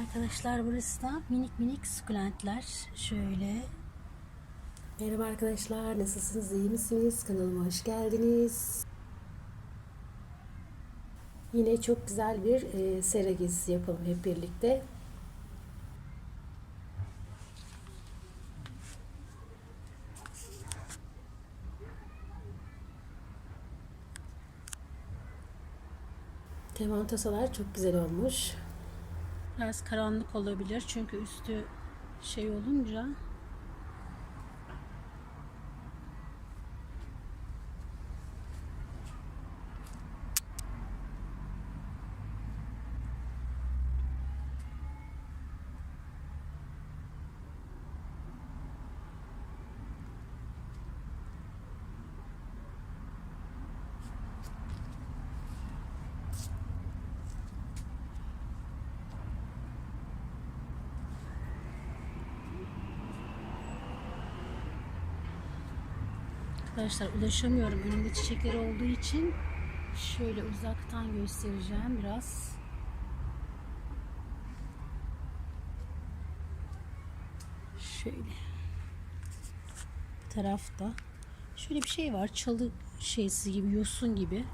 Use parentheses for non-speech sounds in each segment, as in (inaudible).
Arkadaşlar burası da minik minik sukulentler. Şöyle. Merhaba arkadaşlar, nasılsınız, iyi misiniz? Kanalıma hoş geldiniz. Yine çok güzel bir e, sera gezisi yapalım hep birlikte. Teman tasalar çok güzel olmuş. Biraz karanlık olabilir çünkü üstü şey olunca Arkadaşlar ulaşamıyorum. Önümde çiçekler olduğu için şöyle uzaktan göstereceğim biraz. Şöyle. Bu tarafta şöyle bir şey var. Çalı şeysi gibi, yosun gibi.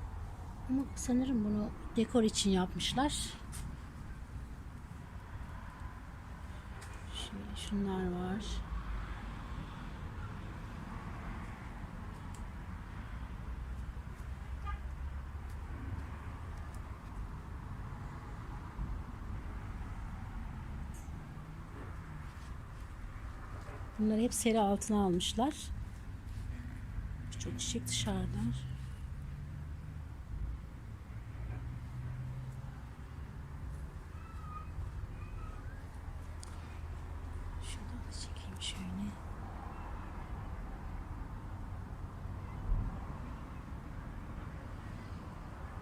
Ama sanırım bunu dekor için yapmışlar. Şöyle şunlar var. Bunları hep seri altına almışlar. Çok çiçek dışarıda. Şuradan da çekeyim şöyle.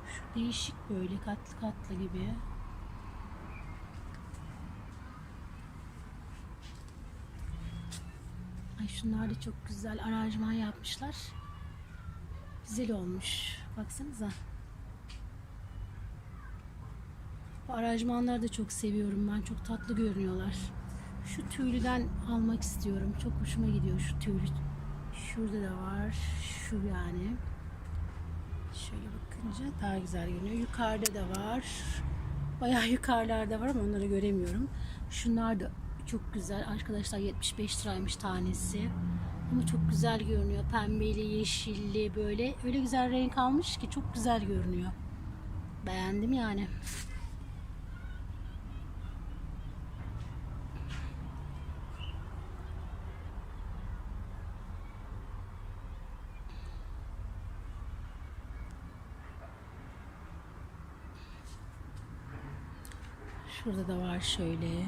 Şu değişik böyle katlı katlı gibi. Ay şunlar da çok güzel aranjman yapmışlar. Güzel olmuş. Baksanıza. Bu aranjmanları da çok seviyorum ben. Çok tatlı görünüyorlar. Şu tüylüden almak istiyorum. Çok hoşuma gidiyor şu tüylü. Şurada da var. Şu yani. Şöyle bakınca daha güzel görünüyor. Yukarıda da var. Bayağı yukarılarda var ama onları göremiyorum. Şunlar da çok güzel. Arkadaşlar 75 liraymış tanesi. Ama çok güzel görünüyor. Pembeli, yeşilli böyle. Öyle güzel renk almış ki çok güzel görünüyor. Beğendim yani. Şurada da var şöyle.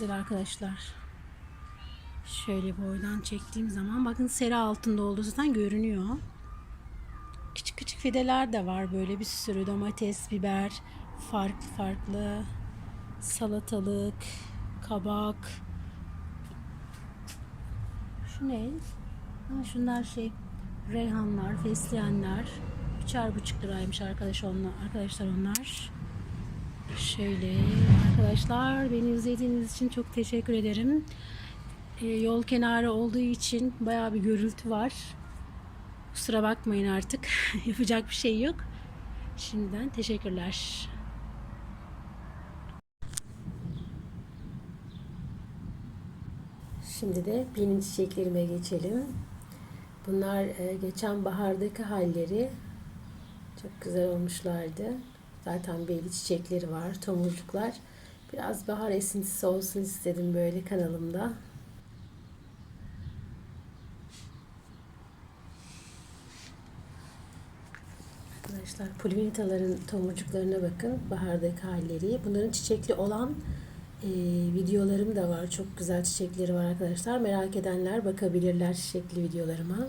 Güzel arkadaşlar. Şöyle boydan çektiğim zaman bakın sera altında olduğu zaten görünüyor. Küçük küçük fideler de var böyle bir sürü domates, biber, farklı farklı salatalık, kabak, şu ne? Ha, şunlar şey reyhanlar, fesleğenler. Üçer buçuk liraymış arkadaş onlar, arkadaşlar onlar. Şöyle arkadaşlar beni izlediğiniz için çok teşekkür ederim. Ee, yol kenarı olduğu için baya bir gürültü var. Kusura bakmayın artık. (laughs) Yapacak bir şey yok. Şimdiden teşekkürler. Şimdi de benim çiçeklerime geçelim. Bunlar e, geçen bahardaki halleri çok güzel olmuşlardı. Zaten belli çiçekleri var, tomurcuklar. Biraz bahar esintisi olsun istedim böyle kanalımda. Arkadaşlar polinitaların tomurcuklarına bakın. Bahardaki halleri. Bunların çiçekli olan e, videolarım da var. Çok güzel çiçekleri var arkadaşlar. Merak edenler bakabilirler çiçekli videolarıma.